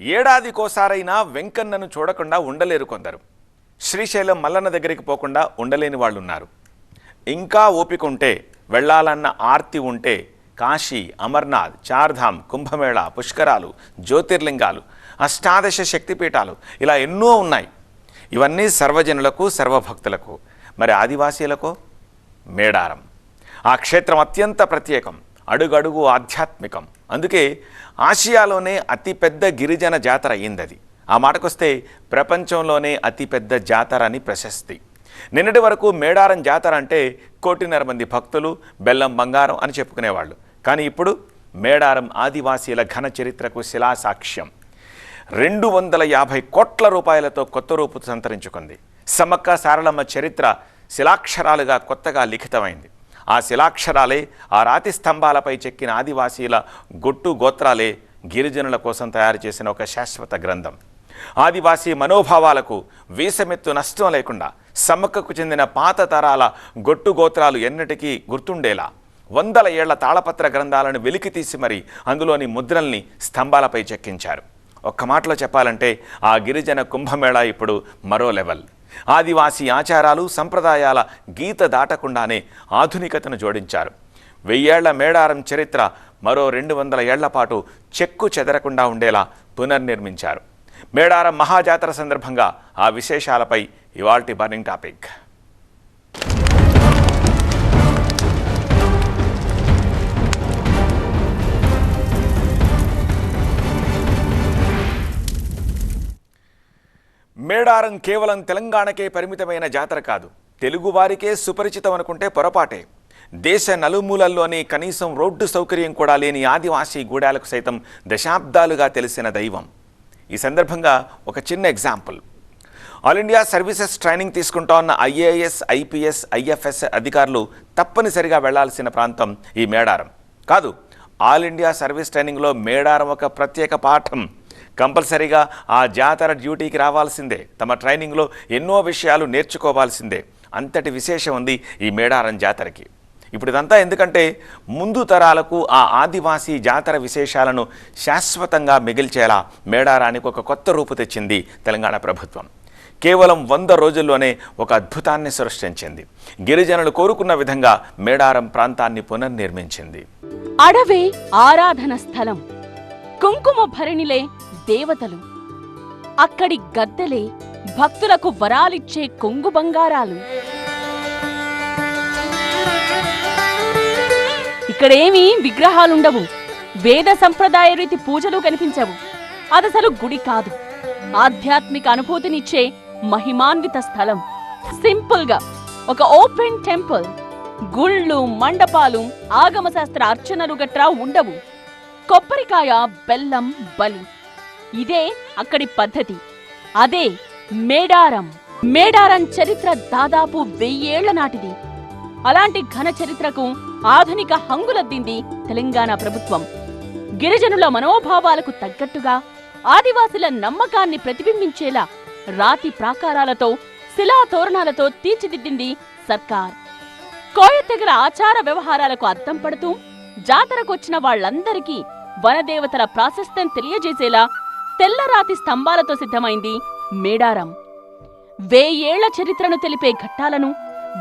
ఏడాదికోసారైనా వెంకన్నను చూడకుండా ఉండలేరు కొందరు. శ్రీశైలం మల్లన్న దగ్గరికి పోకుండా ఉండలేని వాళ్ళు ఉన్నారు ఇంకా ఓపిక ఉంటే వెళ్ళాలన్న ఆర్తి ఉంటే కాశీ అమర్నాథ్ చార్ధామ్ కుంభమేళ పుష్కరాలు జ్యోతిర్లింగాలు అష్టాదశ శక్తిపీఠాలు ఇలా ఎన్నో ఉన్నాయి. ఇవన్నీ సర్వజనులకు సర్వభక్తులకు. మరి ఆదివాసీలకు? మేడారం. ఆ క్షేత్రం అత్యంత ప్రత్యేకం. అడుగడుగు ఆధ్యాత్మికం. అందుకే ఆసియాలోనే అతిపెద్ద గిరిజన జాతర అయింది అది ఆ మాటకొస్తే ప్రపంచంలోనే అతిపెద్ద జాతర అని ప్రశస్తి. నిన్నటి వరకు మేడారం జాతర అంటే కోటిన్నర మంది భక్తులు బెల్లం బంగారం అని చెప్పుకునేవాళ్ళు. కానీ ఇప్పుడు మేడారం ఆదివాసీల ఘన చరిత్రకు శిలాసాక్ష్యం. రెండు వందల యాభై కోట్ల రూపాయలతో కొత్త రూపు సంతరించుకుంది. సమ్మక్క సారళమ్మ చరిత్ర శిలాక్షరాలుగా కొత్తగా లిఖితమైంది. ఆ శిలాక్షరాలే ఆ రాతి స్తంభాలపై చెక్కిన ఆదివాసీల గొట్టు గోత్రాలే గిరిజనుల కోసం తయారు చేసిన ఒక శాశ్వత గ్రంథం. ఆదివాసీ మనోభావాలకు వీసమెత్తు నష్టం లేకుండా సమ్మక్కకు చెందిన పాత తరాల గొట్టు గోత్రాలు ఎన్నటికీ గుర్తుండేలా. వందల ఏళ్ళ తాళపత్ర గ్రంథాలను వెలికి తీసి మరి అందులోని ముద్రల్ని స్తంభాలపై చెక్కించారు. ఒక్క మాటలో చెప్పాలంటే ఆ గిరిజన కుంభమేళా ఇప్పుడు మరో లెవెల్. ఆదివాసీ ఆచారాలు సంప్రదాయాల గీత దాటకుండానే ఆధునికతను జోడించారు. వెయ్యేళ్ళ మేడారం చరిత్ర మరో రెండు వందల ఏళ్ళ పాటు చెక్కు చెదరకుండా ఉండేలా పునర్నిర్మించారు. మేడారం మహాజాతర సందర్భంగా ఆ విశేషాలపై ఇవాల్టి బర్నింగ్ టాపిక్. మేడారం కేవలం తెలంగాణకే పరిమితమైన జాతర కాదు. తెలుగువారికే సుపరిచితం అనుకుంటే పొరపాటే. దేశ నలుమూలల్లోని కనీసం రోడ్డు సౌకర్యం కూడా లేని ఆదివాసీ గూడాలకు సైతం దశాబ్దాలుగా తెలిసిన దైవం. ఈ సందర్భంగా ఒక చిన్న example. All India services training తీసుకుంటా ఉన్న ఐఏఎస్ ఐపీఎస్ ఐఎఫ్ఎస్ అధికారులు తప్పనిసరిగా వెళ్ళాల్సిన ప్రాంతం ఈ మేడారం. కాదు ఆల్ ఇండియా సర్వీస్ ట్రైనింగ్లో మేడారం ఒక ప్రత్యేక పాఠం. కంపల్సరీగా ఆ జాతర డ్యూటీకి రావాల్సిందే. తమ ట్రైనింగ్లో ఎన్నో విషయాలు నేర్చుకోవాల్సిందే. అంతటి విశేషం ఉంది ఈ మేడారం జాతరకి. ఇప్పుడు ఇదంతా ఎందుకంటే ముందు తరాలకు ఆ ఆదివాసీ జాతర విశేషాలను శాశ్వతంగా మిగిల్చేలా మేడారానికి ఒక కొత్త రూపు తెచ్చింది తెలంగాణ ప్రభుత్వం. కేవలం వంద రోజుల్లోనే ఒక అద్భుతాన్ని సృష్టించింది. గిరిజనులు కోరుకున్న విధంగా మేడారం ప్రాంతాన్ని పునర్నిర్మించింది. అడవే ఆరాధన స్థలం. కుంకుమ భరణిలే దేవతలు. అక్కడి గద్దెలే భక్తులకు వరాలిచ్చే కొంగు బంగారాలు. ఇక్కడేమీ విగ్రహాలుండవు. వేద సంప్రదాయ రీతి పూజలు కనిపించవు. అదసలు గుడి కాదు. ఆధ్యాత్మిక అనుభూతినిచ్చే మహిమాన్విత స్థలం. సింపుల్గా ఒక ఓపెన్ టెంపుల్. గుళ్ళు మండపాలు ఆగమశాస్త్ర అర్చనలు గట్రా ఉండవు. కొబ్బరికాయ బెల్లం బలి. ఇదే అక్కడి పద్ధతి. అదే మేడారం. మేడారం చరిత్ర దాదాపు వెయ్యేళ్ళ నాటిది. అలాంటి ఘన చరిత్రకు ఆధునిక హంగులద్దింది తెలంగాణ ప్రభుత్వం. గిరిజనుల మనోభావాలకు తగ్గట్టుగా ఆదివాసుల నమ్మకాన్ని ప్రతిబింబించేలా రాతి ప్రాకారాలతో శిలా తోరణాలతో తీర్చిదిద్దింది సర్కార్. కోయతెగల ఆచార వ్యవహారాలకు అద్దం పడుతూ జాతరకొచ్చిన వాళ్ళందరికీ వనదేవతల ప్రాశస్త్యం తెలియజేసేలా తెల్లరాతి స్తంభాలతో సిద్ధమైంది మేడారం. వేయేళ్ళ చరిత్రను తెలిపే ఘట్టాలను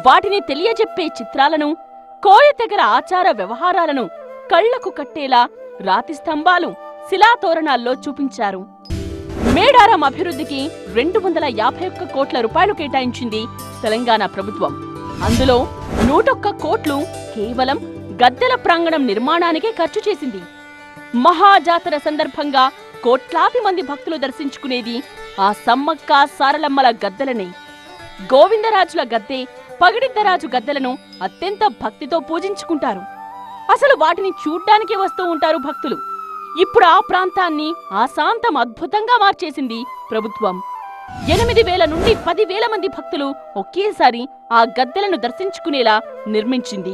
వాటిని తెలియజెప్పే చిత్రాలను కోయతెగర ఆచార వ్యవహారాలను కళ్ళకు కట్టేలా రాతి స్తంభాలు శిలాతోరణాల్లో చూపించారు. మేడారం అభివృద్ధికి రెండు వందల యాభై ఒక్క కోట్ల రూపాయలు కేటాయించింది తెలంగాణ ప్రభుత్వం. అందులో నూటొక్క కోట్లు కేవలం గద్దెల ప్రాంగణం నిర్మాణానికే ఖర్చు చేసింది. మహాజాతర సందర్భంగా కోట్లాది మంది భక్తులు దర్శించుకునేది ఆ సమ్మక్క సారలమ్మల గద్దెలనే. గోవిందరాజుల గద్దె పగిడిద్దరాజు గద్దెలను అత్యంత భక్తితో పూజించుకుంటారు. అసలు వాటిని చూడ్డానికి వస్తూ ఉంటారు భక్తులు. ఇప్పుడు ఆ ప్రాంతాన్ని ఆశాంతం అద్భుతంగా మార్చేసింది ప్రభుత్వం. ఎనిమిది వేల నుండి పదివేల మంది భక్తులు ఒకేసారి ఆ గద్దెలను దర్శించుకునేలా నిర్మించింది.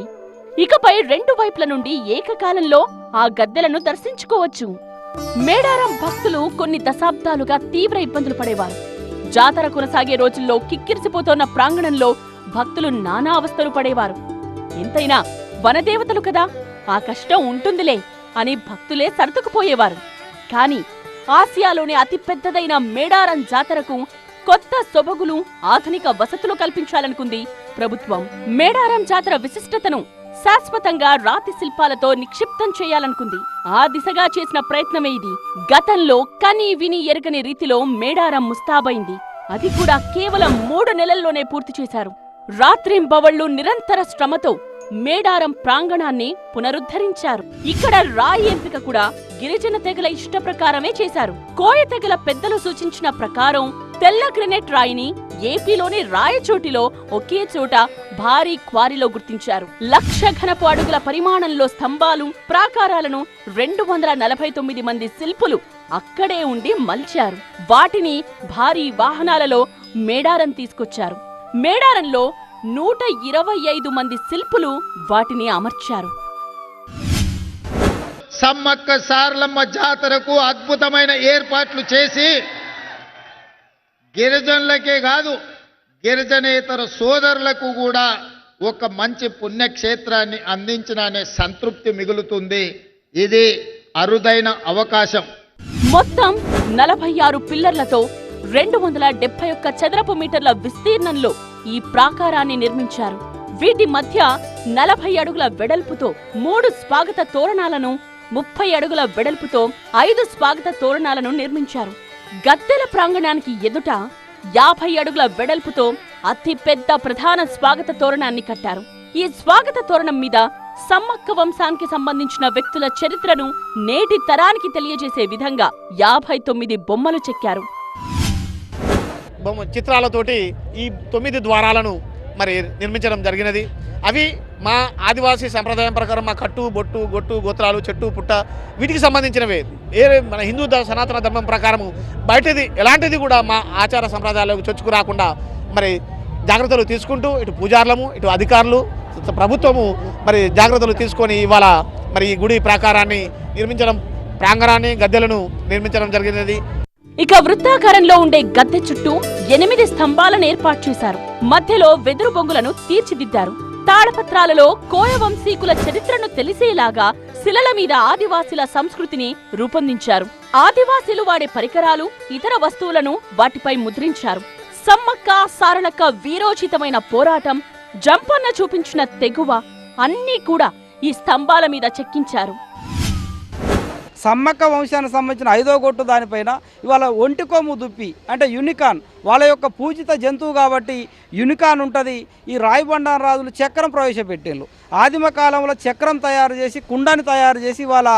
ఇకపై రెండు వైపుల నుండి ఏకకాలంలో ఆ గద్దెలను దర్శించుకోవచ్చు. మేడారం భక్తులు కొన్ని దశాబ్దాలుగా తీవ్ర ఇబ్బందులు పడేవారు. జాతర కొనసాగే రోజుల్లో కిక్కిరిసిపోతోన్న ప్రాంగణంలో భక్తులు నానా అవస్థలు పడేవారు. ఎంతైనా వనదేవతలు కదా ఆ కష్టం ఉంటుందిలే అని భక్తులే సర్దుకుపోయేవారు. కాని ఆసియాలోనే అతిపెద్దదైన మేడారం జాతరకు కొత్త సొబగులు ఆధునిక వసతులు కల్పించాలనుకుంది ప్రభుత్వం. మేడారం జాతర విశిష్టతను శాశ్వతంగా రాతి శిల్పాలతో నిక్షిప్తం చేయాలనుకుంది. ఆ దిశగా చేసిన ప్రయత్నమే ఇది. గతంలో కని విని ఎరగని రీతిలో మేడారం ముస్తాబైంది. అది కూడా కేవలం మూడు నెలల్లోనే పూర్తి చేశారు. రాత్రింబవళ్ళు నిరంతర శ్రమతో మేడారం ప్రాంగణాన్ని పునరుద్ధరించారు. ఇక్కడ రాయి ఎంపిక కూడా గిరిజన తెగల ఇష్ట ప్రకారమే చేశారు. కోయ తెగల పెద్దలు సూచించిన ప్రకారం తెల్ల గ్రెనైట్ రాయిని ఏపీలోని రాయచోటిలో ఒకే చోట భారీ క్వారీలో గుర్తించారు. లక్ష ఘనపు అడుగుల పరిమాణంలో స్తంభాలు ప్రాకారాలను రెండు వందల నలభై తొమ్మిది మంది శిల్పులు అక్కడే ఉండి మలిచారు. వాటిని భారీ వాహనాలలో మేడారం తీసుకొచ్చారు. మేడారంలో నూట ఇరవై ఐదు మంది శిల్పులు వాటిని అమర్చారు. సమ్మక్క సారలమ్మ జాతరకు అద్భుతమైన ఏర్పాట్లు చేసి గిరిజనులకే కాదు గిరిజనేతర సోదరులకు కూడా ఒక మంచి పుణ్యక్షేత్రాన్ని అందించిన అనే సంతృప్తి మిగులుతుంది. ఇది అరుదైన అవకాశం. మొత్తం నలభై ఆరు పిల్లర్లతో రెండు వందల డెబ్బై ఒక్క చదరపు మీటర్ల విస్తీర్ణంలో ఈ ప్రాకారాన్ని నిర్మించారు. వీటి మధ్య నలభై అడుగుల వెడల్పుతో మూడు స్వాగత తోరణాలను ముప్పై అడుగుల వెడల్పుతో ఐదు స్వాగత తోరణాలను నిర్మించారు. గద్దెల ప్రాంగణానికి ఎదుట యాభై అడుగుల వెడల్పుతో అతి పెద్ద ప్రధాన స్వాగత తోరణాన్ని కట్టారు. ఈ స్వాగత తోరణం మీద సమ్మక్క వంశానికి సంబంధించిన వ్యక్తుల చరిత్రను నేటి తరానికి తెలియజేసే విధంగా యాభై తొమ్మిది బొమ్మలు చెక్కారు. బొమ్మ చిత్రాలతోటి ఈ తొమ్మిది ద్వారాలను మరి నిర్మించడం జరిగినది. అవి మా ఆదివాసీ సంప్రదాయం ప్రకారం మా కట్టు బొట్టు గొట్టు గోత్రాలు చెట్టు పుట్ట వీటికి సంబంధించినవే. ఏ మన హిందూ సనాతన ధర్మం ప్రకారము బయటది ఎలాంటిది కూడా మా ఆచార సంప్రదాయాలకు చొచ్చుకు రాకుండా మరి జాగ్రత్తలు తీసుకుంటూ ఇటు పూజారులము ఇటు అధికారులు ప్రభుత్వము మరి జాగ్రత్తలు తీసుకొని ఇవాళ మరి ఈ గుడి ప్రాకారాన్ని నిర్మించడం ప్రాంగణాన్ని గద్దెలను నిర్మించడం జరిగినది. ఇక వృత్తాకారంలో ఉండే గద్దె చుట్టూ ఎనిమిది స్తంభాలను ఏర్పాటు చేశారు. మధ్యలో వెదురు బొంగులను తీర్చిదిద్దారు. తాళపత్రాలలో కోయ వంశీకుల చరిత్రను తెలిసేలాగా శిలల మీద ఆదివాసీల సంస్కృతిని రూపొందించారు. ఆదివాసీలు వాడే పరికరాలు ఇతర వస్తువులను వాటిపై ముద్రించారు. సమ్మక్క సారణక్క వీరోచితమైన పోరాటం జంపన్న చూపించిన తెగువ అన్నీ కూడా ఈ స్తంభాల మీద చెక్కించారు. సమ్మక్క వంశానికి సంబంధించిన ఐదో గొట్టు దానిపైన ఇవాళ ఒంటి కొమ్ము దుప్పి అంటే యునికాన్ వాళ్ళ యొక్క పూజిత జంతువు కాబట్టి యునికాన్ ఉంటుంది. ఈ రాయిబండాన్ రాజులు చక్రం ప్రవేశపెట్టిండ్రు. ఆదిమ కాలంలో చక్రం తయారు చేసి కుండాన్ని తయారు చేసి వాళ్ళ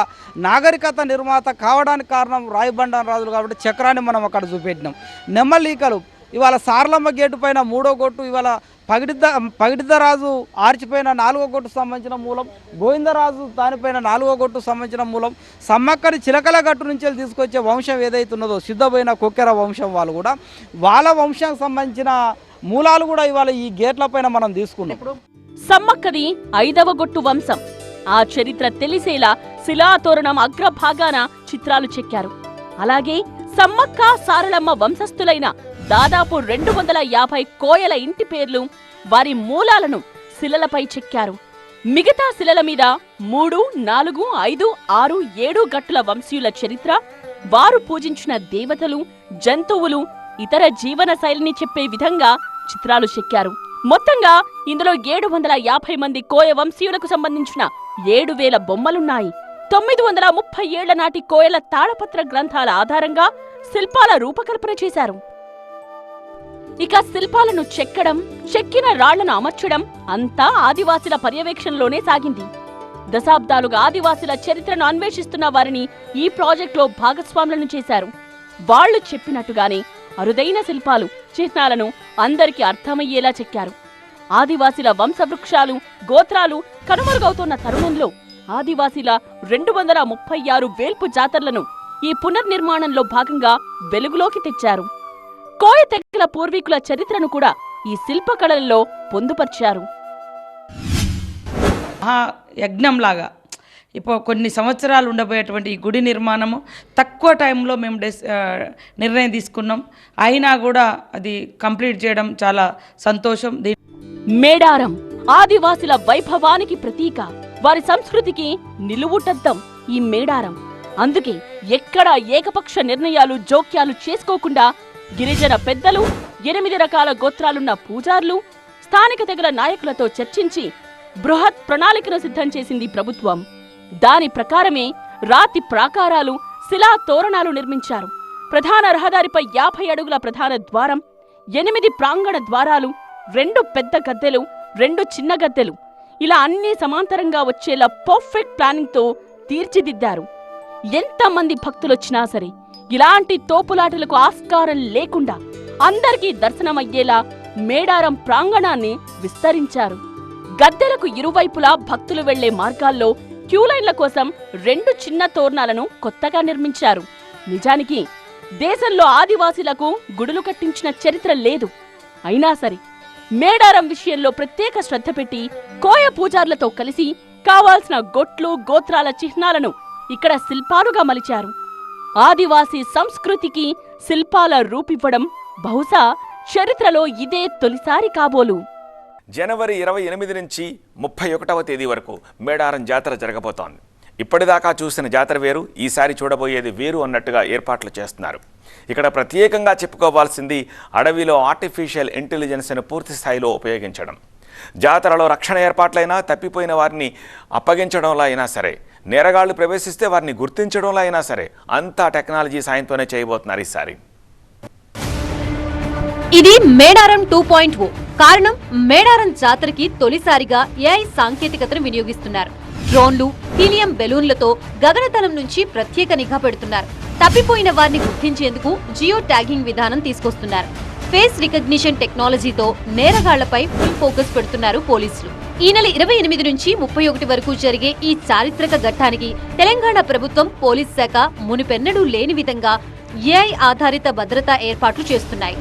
నాగరికత నిర్మాత కావడానికి కారణం రాయిబండాన్ రాజులు కాబట్టి చక్రాన్ని మనం అక్కడ చూపెట్టినాం. నెమ్మలీకలు ఇవాళ సార్లమ్మ గేటు పైన మూడో గొట్టు ఇవాళ పగిడిద్ద పగిడిద్దరాజు ఆర్చిపైన నాలుగో కొట్టు సంబంధించిన మూలం గోవిందరాజు దానిపైన నాలుగో గొట్టు సంబంధించిన మూలం. సమ్మక్కని చిలకల గట్టు నుంచి తీసుకొచ్చే వంశం ఏదైతే ఉన్నదో సిద్ధపోయిన కొక్కెర వంశం వాళ్ళు కూడా వాళ్ళ వంశానికి సంబంధించిన మూలాలు కూడా ఇవాళ ఈ గేట్ల పైన మనం తీసుకున్నాం. సమ్మక్కది ఐదవ గొట్టు వంశం. ఆ చరిత్ర తెలిసేలా శిలాతోరణం అగ్రభాగాన చిత్రాలు చెక్కారు. అలాగే సమ్మక్క సారళమ్మ వంశస్థులైన దాదాపు రెండు వందల యాభై కోయల ఇంటి పేర్లు వారి మూలాలను శిలలపై చెక్కారు. మిగతా శిలల మీద మూడు నాలుగు ఐదు ఆరు ఏడు గట్టుల వంశీయుల చరిత్ర వారు పూజించిన దేవతలు జంతువులు ఇతర జీవన శైలిని చెప్పే విధంగా చిత్రాలు చెక్కారు. మొత్తంగా ఇందులో ఏడు వందల యాభై మంది కోయ వంశీయులకు సంబంధించిన ఏడు వేల బొమ్మలున్నాయి. తొమ్మిది వందల ముప్పై ఏళ్ళ నాటి కోయల తాళపత్ర గ్రంథాల ఆధారంగా శిల్పాల రూపకల్పన చేశారు. ఇక శిల్పాలను చెక్కడం చెక్కిన రాళ్ళను అమర్చడం అంతా ఆదివాసుల పర్యవేక్షణలోనే సాగింది. దశాబ్దాలుగా ఆదివాసుల చరిత్రను అన్వేషిస్తున్న వారిని ఈ ప్రాజెక్టులో భాగస్వాములను చేశారు. వాళ్ళు చెప్పినట్టుగానే అరుదైన శిల్పాలు చిహ్నాలను అందరికీ అర్థమయ్యేలా చెక్కారు. ఆదివాసీల వంశవృక్షాలు గోత్రాలు కనుమరుగవుతున్న తరుణంలో ఆదివాసీల రెండు వందల ముప్పై ఆరు వేల్పు జాతరలను ఈ పునర్నిర్మాణంలో భాగంగా వెలుగులోకి తెచ్చారు. కోయ తెగల పూర్వీకుల చరిత్రను కూడా ఈ శిల్పకళల్లో పొందుపర్చారు. యజ్ఞంలాగా ఇప్పుడు కొన్ని సంవత్సరాలు ఉండబోయేటువంటి ఈ గుడి నిర్మాణము తక్కువ టైంలో మేము డెస్ నిర్ణయం తీసుకున్నాం. అయినా కూడా అది కంప్లీట్ చేయడం చాలా సంతోషం. మేడారం ఆదివాసుల వైభవానికి ప్రతీక. వారి సంస్కృతికి నిలువుటద్దం ఈ మేడారం. అందుకే ఎక్కడ ఏకపక్ష నిర్ణయాలు జోక్యాలు చేసుకోకుండా గిరిజన పెద్దలు ఎనిమిది రకాల గోత్రాలున్న పూజార్లు స్థానిక తెగల నాయకులతో చర్చించి బృహత్ ప్రణాళికను సిద్ధం చేసింది ప్రభుత్వం. దాని ప్రకారమే రాతి ప్రాకారాలు శిలా తోరణాలు నిర్మించారు. ప్రధాన రహదారిపై యాభై అడుగుల ప్రధాన ద్వారం ఎనిమిది ప్రాంగణ ద్వారాలు రెండు పెద్ద గద్దెలు రెండు చిన్న గద్దెలు. ఇలా అన్ని సమాంతరంగా వచ్చేలా పర్ఫెక్ట్ ప్లానింగ్తో తీర్చిదిద్దారు. ఎంతమంది భక్తులొచ్చినా సరే ఇలాంటి తోపులాటలకు ఆస్కారం లేకుండా అందరికీ దర్శనమయ్యేలా మేడారం ప్రాంగణాన్ని విస్తరించారు. గద్దెలకు ఇరువైపులా భక్తులు వెళ్ళే మార్గాల్లో క్యూలైన్ల కోసం రెండు చిన్న తోరణాలను కొత్తగా నిర్మించారు. నిజానికి దేశంలో ఆదివాసీలకు గుడులు కట్టించిన చరిత్ర లేదు. అయినా సరే మేడారం విషయంలో ప్రత్యేక శ్రద్ధ పెట్టి కోయ పూజార్లతో కలిసి కావాల్సిన గొట్లు గోత్రాల చిహ్నాలను ఇక్కడ శిల్పాలుగా మలిచారు. ఆదివాసీ సంస్కృతికి శిల్పాల రూపివ్వడం బహుశా చరిత్రలో ఇదే తొలిసారి కాబోలు. జనవరి ఇరవై ఎనిమిది నుంచి ముప్పై ఒకటవ తేదీ వరకు మేడారం జాతర జరగబోతోంది. ఇప్పటిదాకా చూసిన జాతర వేరు ఈసారి చూడబోయేది వేరు అన్నట్టుగా ఏర్పాట్లు చేస్తున్నారు. ఇక్కడ ప్రత్యేకంగా చెప్పుకోవాల్సింది అడవిలో ఆర్టిఫిషియల్ ఇంటెలిజెన్స్ను పూర్తి స్థాయిలో ఉపయోగించడం. జాతరలో రక్షణ ఏర్పాట్లైనా తప్పిపోయిన వారిని అప్పగించడంలో అయినా సరే నేరగాళ్ళు ప్రవేశిస్తే వారిని గుర్తించడంలో అయినా సరే అంతా టెక్నాలజీ సాయంతోనే చేయబోతున్నారు ఈసారి. ఇది మేడారం టూ పాయింట్ ఓ. కారణం మేడారం జాతరకి తొలిసారిగా ఏఐ సాంకేతికతను వినియోగిస్తున్నారు. డ్రోన్లు హీలియం బెలూన్లతో గగనతలం నుంచి ప్రత్యేక నిఘా పెడుతున్నారు. తప్పిపోయిన వారిని గుర్తించేందుకు జియో ట్యాగింగ్ విధానం తీసుకొస్తున్నారు. ఫేస్ రికగ్నిషన్ టెక్నాలజీతో నేరగాళ్ళపై ఫుల్ ఫోకస్ పెడుతున్నారు పోలీసులు. ఈ నెల ఇరవై ఎనిమిది నుంచి ముప్పై ఒకటి వరకు జరిగే ఈ చారిత్రక ఘట్టానికి తెలంగాణ ప్రభుత్వం పోలీస్ శాఖ మునిపెన్నడూ లేని విధంగా ఏఐ ఆధారిత భద్రతా ఏర్పాట్లు చేస్తున్నాయి.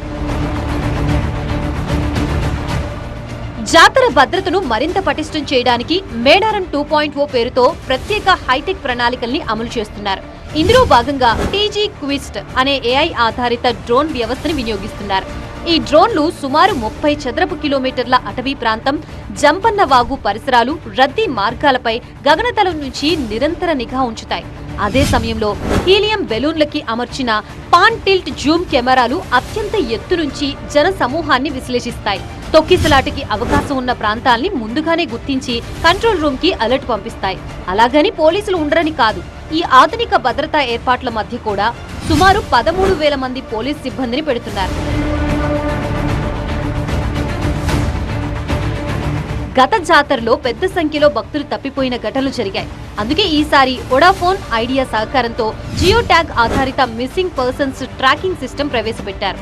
జాతర భద్రతను మరింత పటిష్టం చేయడానికి మేడారం టూ పాయింట్ ఓ పేరుతో ప్రత్యేక హైటెక్ ప్రణాళికల్ని అమలు చేస్తున్నారు. ఇందులో భాగంగా టీజీ క్విస్ట్ అనే ఏఐ ఆధారిత డ్రోన్ వ్యవస్థను వినియోగిస్తున్నారు. ఈ డ్రోన్లు సుమారు ముప్పై చదరపు కిలోమీటర్ల అటవీ ప్రాంతం జంపన్న వాగు పరిసరాలు రద్దీ మార్గాలపై గగనతలం నుంచి నిరంతర నిఘా ఉంచుతాయి. అదే సమయంలో హీలియం బెలూన్లకి అమర్చిన పాన్ టిల్ట్ జూమ్ కెమెరాలు అత్యంత ఎత్తు నుంచి జన సమూహాన్ని విశ్లేషిస్తాయి. తొక్కిసలాటికి అవకాశం ఉన్న ప్రాంతాల్ని ముందుగానే గుర్తించి కంట్రోల్ రూమ్కి అలర్ట్ పంపిస్తాయి. అలాగని పోలీసులు ఉండరని కాదు. ఈ ఆధునిక భద్రతా ఏర్పాట్ల మధ్య కూడా సుమారు పదమూడు వేల మంది పోలీస్ సిబ్బందిని పెడుతున్నారు. గత జాతరలో పెద్ద సంఖ్యలో భక్తులు తప్పిపోయిన ఘటనలు జరిగాయి. అందుకే ఈసారి వొడాఫోన్ ఐడియా సహకారంతో జియో ట్యాగ్ ఆధారిత మిస్సింగ్ పర్సన్స్ ట్రాకింగ్ సిస్టమ్ ప్రవేశపెట్టారు.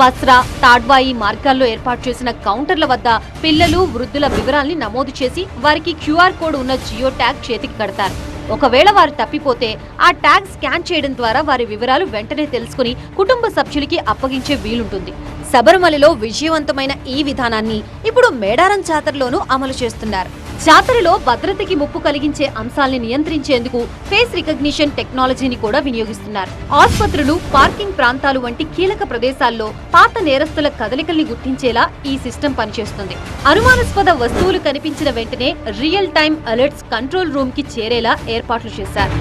పస్రా తాడ్వాయి మార్గాల్లో ఏర్పాటు చేసిన కౌంటర్ల వద్ద పిల్లలు వృద్ధుల వివరాల్ని నమోదు చేసి వారికి క్యూఆర్ కోడ్ ఉన్న జియో ట్యాగ్ చేతికి కడతారు. ఒకవేళ వారు తప్పిపోతే ఆ ట్యాగ్ స్కాన్ చేయడం ద్వారా వారి వివరాలు వెంటనే తెలుసుకుని కుటుంబ సభ్యులకి అప్పగించే వీలుంటుంది. శబరిమలలో విజయవంతమైన ఈ విధానాన్ని ఇప్పుడు మేడారం జాతరలోనూ అమలు చేస్తున్నారు. జాతరలో భద్రతకి ముప్పు కలిగించే అంశాల్ని నియంత్రించేందుకు ఫేస్ రికగ్నిషన్ టెక్నాలజీని కూడా వినియోగిస్తున్నారు. ఆసుపత్రులు పార్కింగ్ ప్రాంతాలు వంటి కీలక ప్రదేశాల్లో పాత నేరస్తుల కదలికల్ని గుర్తించేలా ఈ సిస్టమ్ పనిచేస్తుంది. అనుమానాస్పద వస్తువులు కనిపించిన వెంటనే రియల్ టైం అలర్ట్స్ కంట్రోల్ రూమ్కి చేరేలా ఏర్పాట్లు చేశారు.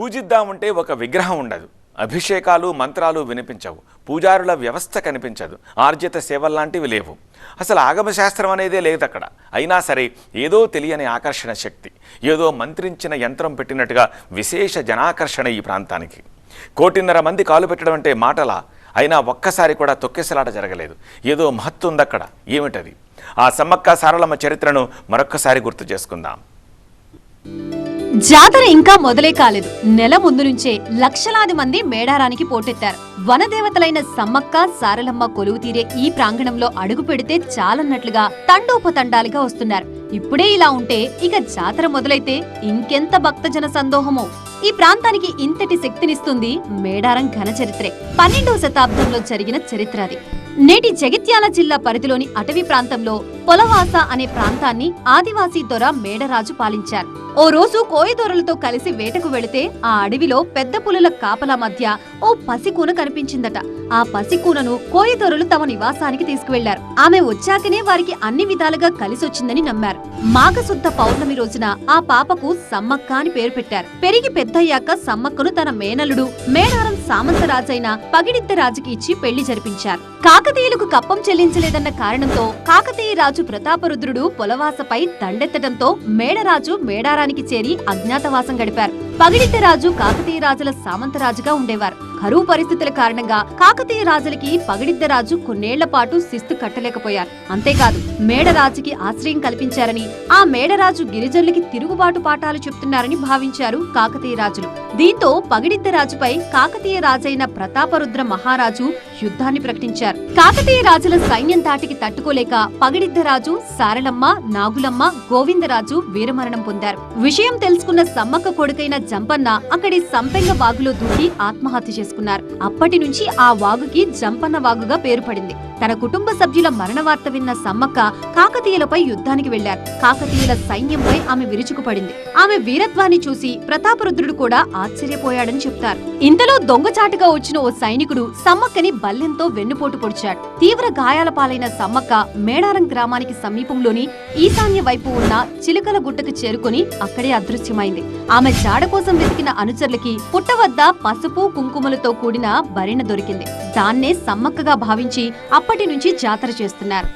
పూజిద్దామంటే ఒక విగ్రహం ఉండదు. అభిషేకాలు మంత్రాలు వినిపించవు. పూజారుల వ్యవస్థ కనిపించదు. ఆర్జిత సేవల్లాంటివి లేవు. అసలు ఆగమశాస్త్రం అనేదే లేదు అక్కడ అయినా సరే ఏదో తెలియని ఆకర్షణ శక్తి ఏదో మంత్రించిన యంత్రం పెట్టినట్టుగా విశేష జనాకర్షణ ఈ ప్రాంతానికి. కోటిన్నర మంది కాలు పెట్టడం అంటే మాటలా? అయినా ఒక్కసారి కూడా తొక్కెసలాట జరగలేదు. ఏదో మహత్తు ఉందక్కడ ఏమిటది? ఆ సమ్మక్క సారలమ్మ చరిత్రను మరొక్కసారి గుర్తు చేసుకుందాం. జాతర ఇంకా మొదలే కాలేదు. నెల ముందు నుంచే లక్షలాది మంది మేడారానికి పోటెత్తారు. వనదేవతలైన సమ్మక్క సారలమ్మ కొలువు తీరే ఈ ప్రాంగణంలో అడుగు పెడితే చాలన్నట్లుగా తండోపతండాలుగా వస్తున్నారు. ఇప్పుడే ఇలా ఉంటే ఇక జాతర మొదలైతే ఇంకెంత భక్తజన సందోహమో. ఈ ప్రాంతానికి ఇంతటి శక్తినిస్తుంది మేడారం ఘన చరిత్రే. పన్నెండవ శతాబ్దంలో జరిగిన చరిత్ర అది. నేటి జగిత్యాల జిల్లా పరిధిలోని అటవీ ప్రాంతంలో పొలవాస అనే ప్రాంతాన్ని ఆదివాసీ దొర మేడరాజు పాలించారు. ఓ రోజు కోయదొరలతో కలిసి వేటకు వెళితే ఆ అడవిలో పెద్ద పులుల కాపలా మధ్య ఓ పసికూన కనిపించిందట. ఆ పసికూనను కోయదొరలు తమ నివాసానికి తీసుకువెళ్ళారు. ఆమె వచ్చాకనే వారికి అన్ని విధాలుగా కలిసొచ్చిందని నమ్మారు. మాఘశుద్ధ పౌర్ణమి రోజున ఆ పాపకు సమ్మక్క అని పేరు పెట్టారు. పెరిగి పెద్దయ్యాక సమ్మక్కను తన మేనలుడు మేడారం సామంతరాజైన పగిడిద్ద రాజుకి ఇచ్చి పెళ్ళి జరిపించారు. కాకతీయులకు కప్పం చెల్లించలేదన్న కారణంతో కాకతీయ రాజు ప్రతాపరుద్రుడు పొలవాసపై దండెత్తడంతో మేడరాజు మేడారానికి చేరి అజ్ఞాతవాసం గడిపారు. పగిడిద్ద రాజు కాకతీయ రాజుల సామంతరాజుగా ఉండేవారు. కరువు పరిస్థితుల కారణంగా కాకతీయ రాజులకి పగిడిద్ద రాజు కొన్నేళ్ళ పాటు శిస్తు కట్టలేకపోయారు. అంతేకాదు మేడరాజుకి ఆశ్రయం కల్పించారని ఆ మేడరాజు గిరిజనులకి తిరుగుబాటు పాఠాలు చెప్తున్నారని భావించారు కాకతీయ రాజులు. దీంతో పగిడిద్ద రాజుపై కాకతీయ రాజైన ప్రతాపరుద్ర మహారాజు యుద్ధాన్ని ప్రకటించారు. కాకతీయ రాజుల సైన్యం తాటికి తట్టుకోలేక పగిడిద్ద రాజు సారలమ్మ నాగులమ్మ గోవిందరాజు వీరమరణం పొందారు. విషయం తెలుసుకున్న సమ్మక్క కొడుకైన జంపన్న అక్కడి సంపెంగ వాగులో దూకి ఆత్మహత్య చేసుకున్నారు. అప్పటి నుంచి ఆ వాగుకి జంపన్న వాగుగా పేరు పడింది. తన కుటుంబ సభ్యుల మరణ వార్త విన్న సమ్మక్క కాకతీయులపై యుద్ధానికి వెళ్ళారు కాకతీయుల సైన్యంపై ఆమె విరుచుకుపడింది. ఆమె వీరత్వాన్ని చూసి ప్రతాపరుద్రుడు కూడా ఆశ్చర్యపోయాడని చెప్తారు. ఇంతలో దొంగచాటుగా వచ్చిన ఓ సైనికుడు సమ్మక్కని బల్లెంతో వెన్నుపోటు పొడిచాడు. తీవ్ర గాయాల పాలైన సమ్మక్క మేడారం గ్రామానికి సమీపంలోని ఈశాన్య వైపు ఉన్న చిలుకల గుట్టకు చేరుకొని అక్కడే అదృశ్యమైంది. ఆమె జాడ కోసం వెతికిన అనుచరులకి పుట్ట వద్ద పసుపు కుంకుమలతో కూడిన భరిణ దొరికింది. దాన్నే సమ్మక్కగా భావించి అప్పటి నుంచి జాతర చేస్తున్నారు.